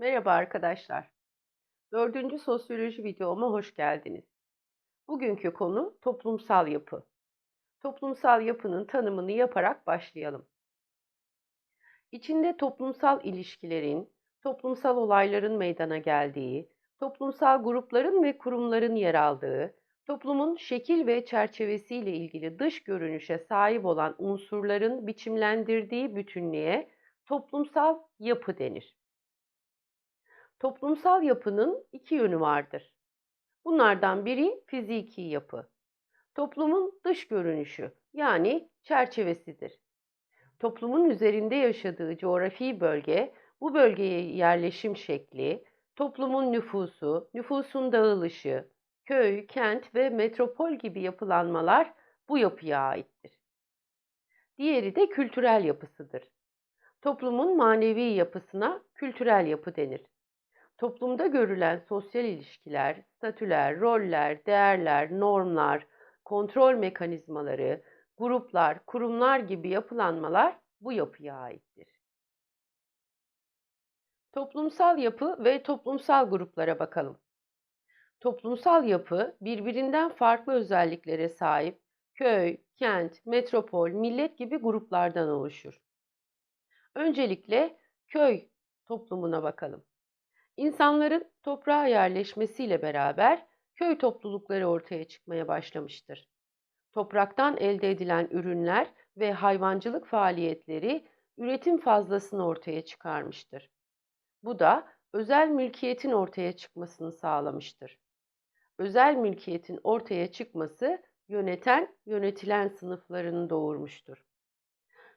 Merhaba arkadaşlar. Dördüncü sosyoloji videoma hoş geldiniz. Bugünkü konu toplumsal yapı. Toplumsal yapının tanımını yaparak başlayalım. İçinde toplumsal ilişkilerin, toplumsal olayların meydana geldiği, toplumsal grupların ve kurumların yer aldığı, toplumun şekil ve çerçevesiyle ilgili dış görünüşe sahip olan unsurların biçimlendirdiği bütünlüğe toplumsal yapı denir. Toplumsal yapının iki yönü vardır. Bunlardan biri fiziki yapı. Toplumun dış görünüşü yani çerçevesidir. Toplumun üzerinde yaşadığı coğrafi bölge, bu bölgeye yerleşim şekli, toplumun nüfusu, nüfusun dağılışı, köy, kent ve metropol gibi yapılanmalar bu yapıya aittir. Diğeri de kültürel yapısıdır. Toplumun manevi yapısına kültürel yapı denir. Toplumda görülen sosyal ilişkiler, statüler, roller, değerler, normlar, kontrol mekanizmaları, gruplar, kurumlar gibi yapılanmalar bu yapıya aittir. Toplumsal yapı ve toplumsal gruplara bakalım. Toplumsal yapı birbirinden farklı özelliklere sahip köy, kent, metropol, millet gibi gruplardan oluşur. Öncelikle köy toplumuna bakalım. İnsanların toprağa yerleşmesiyle beraber köy toplulukları ortaya çıkmaya başlamıştır. Topraktan elde edilen ürünler ve hayvancılık faaliyetleri üretim fazlasını ortaya çıkarmıştır. Bu da özel mülkiyetin ortaya çıkmasını sağlamıştır. Özel mülkiyetin ortaya çıkması yöneten, yönetilen sınıflarını doğurmuştur.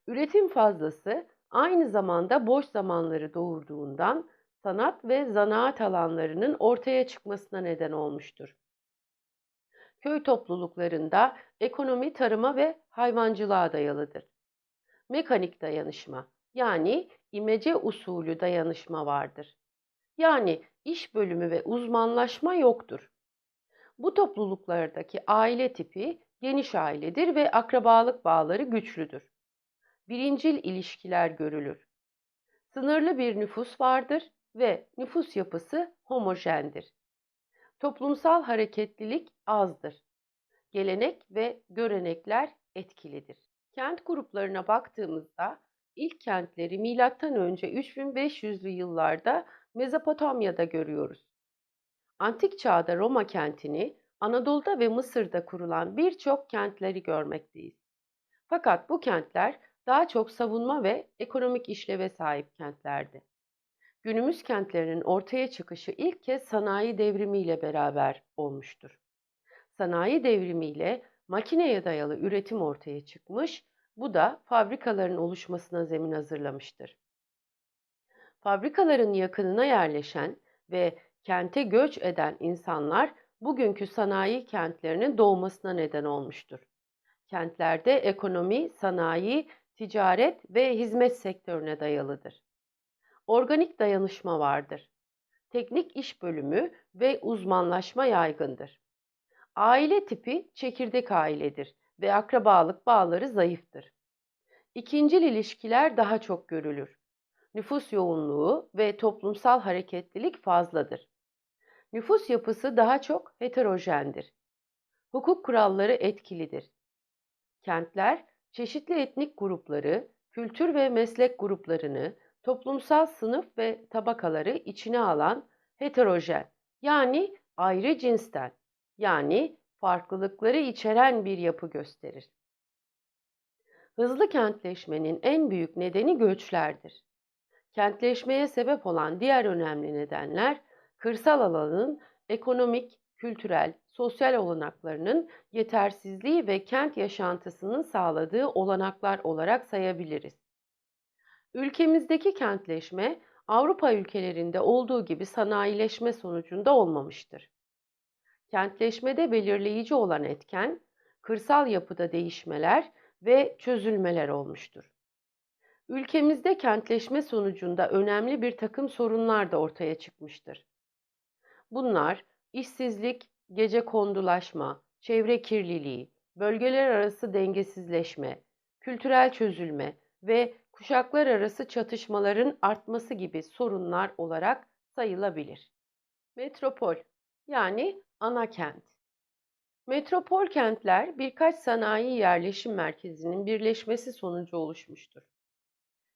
Üretim fazlası aynı zamanda boş zamanları doğurduğundan sanat ve zanaat alanlarının ortaya çıkmasına neden olmuştur. Köy topluluklarında ekonomi tarıma ve hayvancılığa dayalıdır. Mekanik dayanışma yani imece usulü dayanışma vardır. Yani iş bölümü ve uzmanlaşma yoktur. Bu topluluklardaki aile tipi geniş ailedir ve akrabalık bağları güçlüdür. Birincil ilişkiler görülür. Sınırlı bir nüfus vardır ve nüfus yapısı homojendir. Toplumsal hareketlilik azdır. Gelenek ve görenekler etkilidir. Kent gruplarına baktığımızda ilk kentleri M.Ö. 3500'lü yıllarda Mezopotamya'da görüyoruz. Antik çağda Roma kentini, Anadolu'da ve Mısır'da kurulan birçok kentleri görmekteyiz. Fakat bu kentler daha çok savunma ve ekonomik işleve sahip kentlerdi. Günümüz kentlerinin ortaya çıkışı ilk kez sanayi devrimiyle beraber olmuştur. Sanayi devrimiyle makineye dayalı üretim ortaya çıkmış, bu da fabrikaların oluşmasına zemin hazırlamıştır. Fabrikaların yakınına yerleşen ve kente göç eden insanlar bugünkü sanayi kentlerinin doğmasına neden olmuştur. Kentlerde ekonomi, sanayi, ticaret ve hizmet sektörüne dayalıdır. Organik dayanışma vardır. Teknik iş bölümü ve uzmanlaşma yaygındır. Aile tipi çekirdek ailedir ve akrabalık bağları zayıftır. İkincil ilişkiler daha çok görülür. Nüfus yoğunluğu ve toplumsal hareketlilik fazladır. Nüfus yapısı daha çok heterojendir. Hukuk kuralları etkilidir. Kentler çeşitli etnik grupları, kültür ve meslek gruplarını, toplumsal sınıf ve tabakaları içine alan heterojen yani ayrı cinsten yani farklılıkları içeren bir yapı gösterir. Hızlı kentleşmenin en büyük nedeni göçlerdir. Kentleşmeye sebep olan diğer önemli nedenler kırsal alanın ekonomik, kültürel, sosyal olanaklarının yetersizliği ve kent yaşantısının sağladığı olanaklar olarak sayabiliriz. Ülkemizdeki kentleşme Avrupa ülkelerinde olduğu gibi sanayileşme sonucunda olmamıştır. Kentleşmede belirleyici olan etken kırsal yapıda değişmeler ve çözülmeler olmuştur. Ülkemizde kentleşme sonucunda önemli bir takım sorunlar da ortaya çıkmıştır. Bunlar işsizlik, gece kondulaşma, çevre kirliliği, bölgeler arası dengesizleşme, kültürel çözülme ve kuşaklar arası çatışmaların artması gibi sorunlar olarak sayılabilir. Metropol yani ana kent. Metropol kentler birkaç sanayi yerleşim merkezinin birleşmesi sonucu oluşmuştur.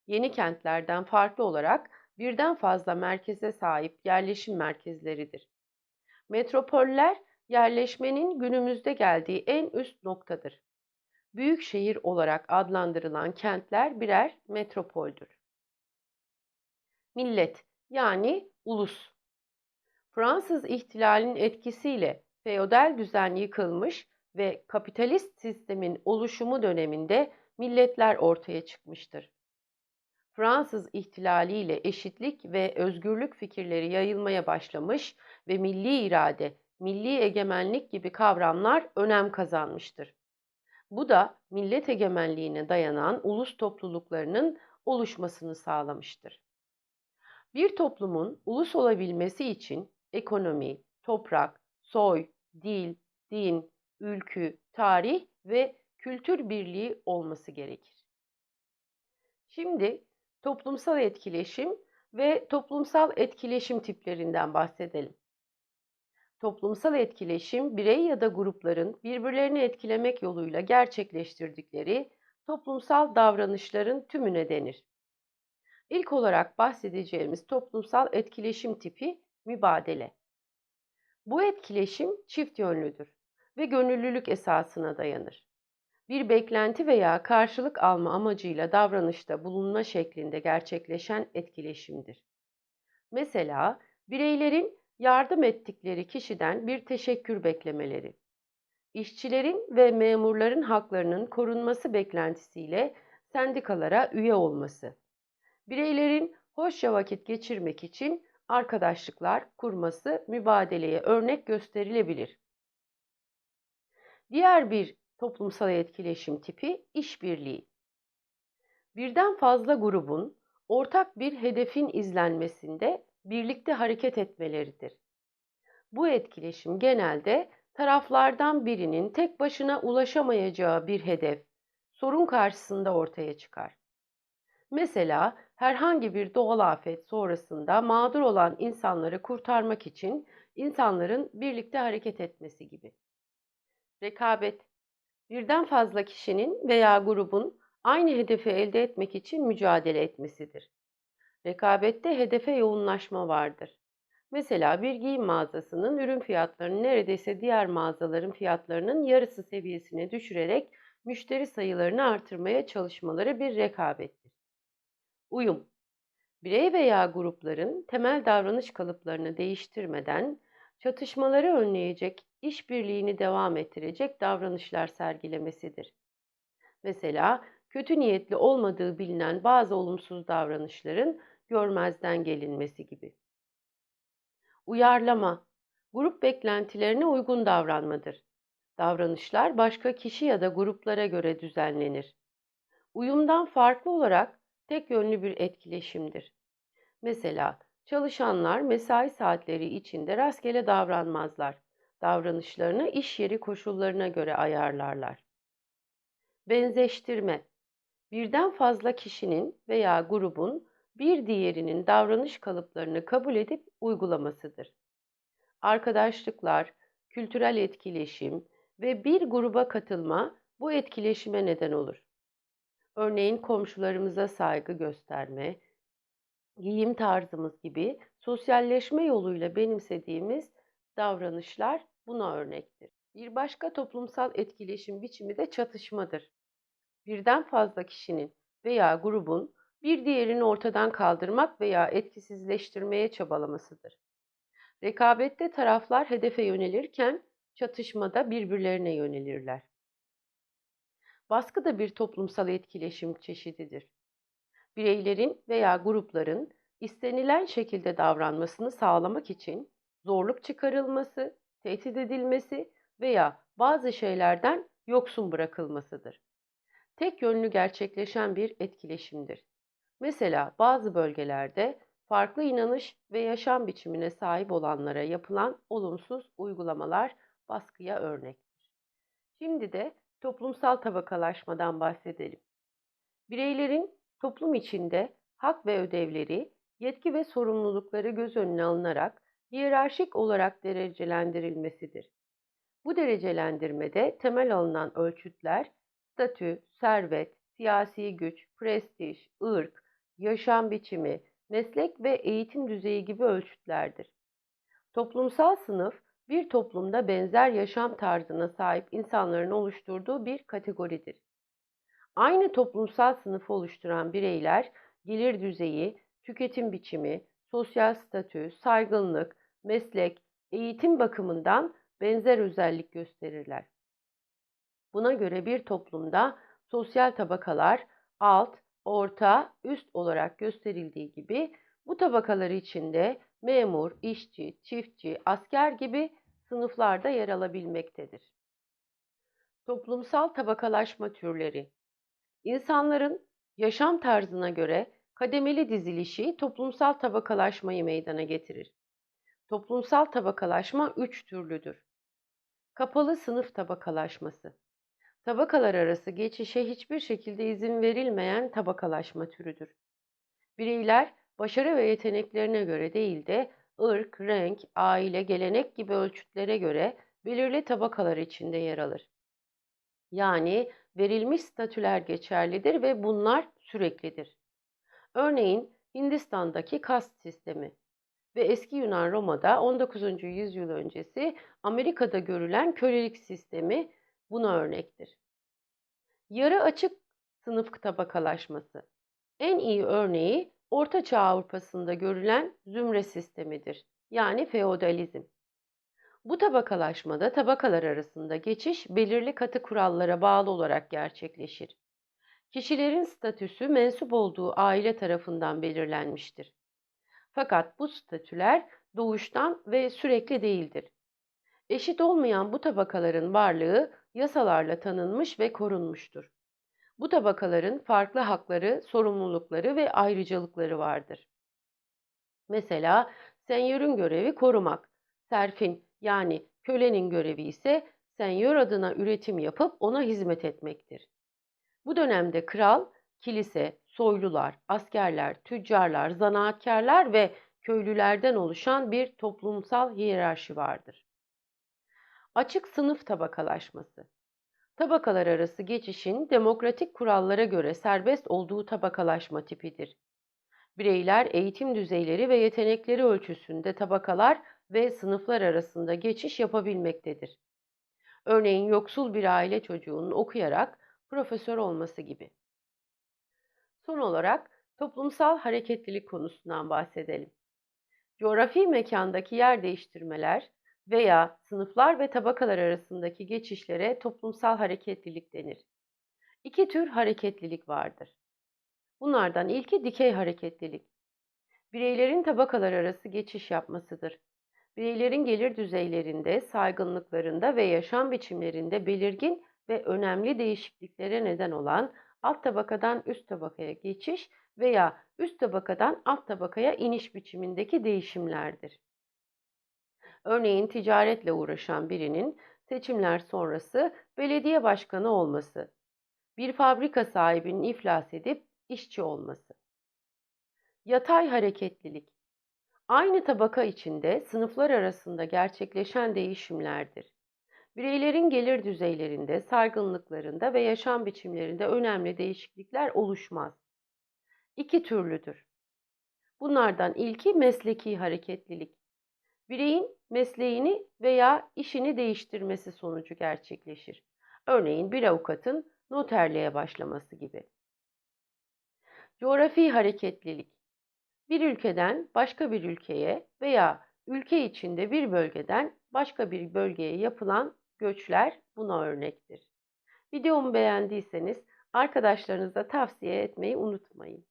Yeni kentlerden farklı olarak birden fazla merkeze sahip yerleşim merkezleridir. Metropoller yerleşmenin günümüzde geldiği en üst noktadır. Büyük şehir olarak adlandırılan kentler birer metropoldür. Millet yani ulus. Fransız ihtilalinin etkisiyle feodal düzen yıkılmış ve kapitalist sistemin oluşumu döneminde milletler ortaya çıkmıştır. Fransız ihtilaliyle eşitlik ve özgürlük fikirleri yayılmaya başlamış ve milli irade, milli egemenlik gibi kavramlar önem kazanmıştır. Bu da millet egemenliğine dayanan ulus topluluklarının oluşmasını sağlamıştır. Bir toplumun ulus olabilmesi için ekonomi, toprak, soy, dil, din, ülkü, tarih ve kültür birliği olması gerekir. Şimdi toplumsal etkileşim ve toplumsal etkileşim tiplerinden bahsedelim. Toplumsal etkileşim, birey ya da grupların birbirlerini etkilemek yoluyla gerçekleştirdikleri toplumsal davranışların tümüne denir. İlk olarak bahsedeceğimiz toplumsal etkileşim tipi mübadele. Bu etkileşim çift yönlüdür ve gönüllülük esasına dayanır. Bir beklenti veya karşılık alma amacıyla davranışta bulunma şeklinde gerçekleşen etkileşimdir. Mesela bireylerin yardım ettikleri kişiden bir teşekkür beklemeleri, işçilerin ve memurların haklarının korunması beklentisiyle sendikalara üye olması, bireylerin hoşça vakit geçirmek için arkadaşlıklar kurması mübadeleye örnek gösterilebilir. Diğer bir toplumsal etkileşim tipi işbirliği. Birden fazla grubun ortak bir hedefin izlenmesinde birlikte hareket etmeleridir. Bu etkileşim genelde taraflardan birinin tek başına ulaşamayacağı bir hedef, sorun karşısında ortaya çıkar. Mesela herhangi bir doğal afet sonrasında mağdur olan insanları kurtarmak için insanların birlikte hareket etmesi gibi. Rekabet, birden fazla kişinin veya grubun aynı hedefi elde etmek için mücadele etmesidir. Rekabette hedefe yoğunlaşma vardır. Mesela bir giyim mağazasının ürün fiyatlarını neredeyse diğer mağazaların fiyatlarının yarısı seviyesine düşürerek müşteri sayılarını artırmaya çalışmaları bir rekabettir. Uyum Birey veya grupların temel davranış kalıplarını değiştirmeden çatışmaları önleyecek, işbirliğini devam ettirecek davranışlar sergilemesidir. Mesela kötü niyetli olmadığı bilinen bazı olumsuz davranışların görmezden gelinmesi gibi. Uyarlama, grup beklentilerine uygun davranmadır. Davranışlar başka kişi ya da gruplara göre düzenlenir. Uyumdan farklı olarak tek yönlü bir etkileşimdir. Mesela çalışanlar mesai saatleri içinde rastgele davranmazlar. Davranışlarını iş yeri koşullarına göre ayarlarlar. Benzeştirme Birden fazla kişinin veya grubun bir diğerinin davranış kalıplarını kabul edip uygulamasıdır. Arkadaşlıklar, kültürel etkileşim ve bir gruba katılma bu etkileşime neden olur. Örneğin komşularımıza saygı gösterme, giyim tarzımız gibi sosyalleşme yoluyla benimsediğimiz davranışlar buna örnektir. Bir başka toplumsal etkileşim biçimi de çatışmadır. Birden fazla kişinin veya grubun bir diğerini ortadan kaldırmak veya etkisizleştirmeye çabalamasıdır. Rekabette taraflar hedefe yönelirken çatışmada birbirlerine yönelirler. Baskı da bir toplumsal etkileşim çeşididir. Bireylerin veya grupların istenilen şekilde davranmasını sağlamak için zorluk çıkarılması, tehdit edilmesi veya bazı şeylerden yoksun bırakılmasıdır. Tek yönlü gerçekleşen bir etkileşimdir. Mesela bazı bölgelerde farklı inanış ve yaşam biçimine sahip olanlara yapılan olumsuz uygulamalar baskıya örnektir. Şimdi de toplumsal tabakalaşmadan bahsedelim. Bireylerin toplum içinde hak ve ödevleri yetki ve sorumlulukları göz önüne alınarak hiyerarşik olarak derecelendirilmesidir. Bu derecelendirmede temel alınan ölçütler statü, servet, siyasi güç, prestij, ırk, yaşam biçimi, meslek ve eğitim düzeyi gibi ölçütlerdir. Toplumsal sınıf bir toplumda benzer yaşam tarzına sahip insanların oluşturduğu bir kategoridir. Aynı toplumsal sınıfı oluşturan bireyler gelir düzeyi, tüketim biçimi, sosyal statü, saygınlık, meslek, eğitim bakımından benzer özellik gösterirler. Buna göre bir toplumda sosyal tabakalar alt, orta, üst olarak gösterildiği gibi bu tabakalar içinde memur, işçi, çiftçi, asker gibi sınıflarda yer alabilmektedir. Toplumsal tabakalaşma türleri İnsanların yaşam tarzına göre kademeli dizilişi toplumsal tabakalaşmayı meydana getirir. Toplumsal tabakalaşma üç türlüdür. Kapalı sınıf tabakalaşması. Tabakalar arası geçişe hiçbir şekilde izin verilmeyen tabakalaşma türüdür. Bireyler başarı ve yeteneklerine göre değil de ırk, renk, aile, gelenek gibi ölçütlere göre belirli tabakalar içinde yer alır. Yani verilmiş statüler geçerlidir ve bunlar süreklidir. Örneğin Hindistan'daki kast sistemi ve eski Yunan Roma'da 19. yüzyıl öncesi Amerika'da görülen kölelik sistemi buna örnektir. Yarı açık sınıf tabakalaşması. En iyi örneği Orta Çağ Avrupa'sında görülen zümre sistemidir. Yani feodalizm. Bu tabakalaşmada tabakalar arasında geçiş belirli katı kurallara bağlı olarak gerçekleşir. Kişilerin statüsü mensup olduğu aile tarafından belirlenmiştir. Fakat bu statüler doğuştan ve sürekli değildir. Eşit olmayan bu tabakaların varlığı yasalarla tanınmış ve korunmuştur. Bu tabakaların farklı hakları, sorumlulukları ve ayrıcalıkları vardır. Mesela senyörün görevi korumak, serfin yani kölenin görevi ise senyör adına üretim yapıp ona hizmet etmektir. Bu dönemde kral, kilise, soylular, askerler, tüccarlar, zanaatkarlar ve köylülerden oluşan bir toplumsal hiyerarşi vardır. Açık sınıf tabakalaşması tabakalar arası geçişin demokratik kurallara göre serbest olduğu tabakalaşma tipidir. Bireyler eğitim düzeyleri ve yetenekleri ölçüsünde tabakalar ve sınıflar arasında geçiş yapabilmektedir. Örneğin yoksul bir aile çocuğunun okuyarak profesör olması gibi. Son olarak toplumsal hareketlilik konusundan bahsedelim. Coğrafi mekandaki yer değiştirmeler veya sınıflar ve tabakalar arasındaki geçişlere toplumsal hareketlilik denir. İki tür hareketlilik vardır. Bunlardan ilki dikey hareketlilik. Bireylerin tabakalar arası geçiş yapmasıdır. Bireylerin gelir düzeylerinde, saygınlıklarında ve yaşam biçimlerinde belirgin ve önemli değişikliklere neden olan alt tabakadan üst tabakaya geçiş veya üst tabakadan alt tabakaya iniş biçimindeki değişimlerdir. Örneğin ticaretle uğraşan birinin seçimler sonrası belediye başkanı olması, bir fabrika sahibinin iflas edip işçi olması. Yatay hareketlilik Aynı tabaka içinde sınıflar arasında gerçekleşen değişimlerdir. Bireylerin gelir düzeylerinde, saygınlıklarında ve yaşam biçimlerinde önemli değişiklikler oluşmaz. İki türlüdür. Bunlardan ilki mesleki hareketlilik. Bireyin mesleğini veya işini değiştirmesi sonucu gerçekleşir. Örneğin bir avukatın noterliğe başlaması gibi. Coğrafi hareketlilik bir ülkeden başka bir ülkeye veya ülke içinde bir bölgeden başka bir bölgeye yapılan göçler buna örnektir. Videomu beğendiyseniz arkadaşlarınıza tavsiye etmeyi unutmayın.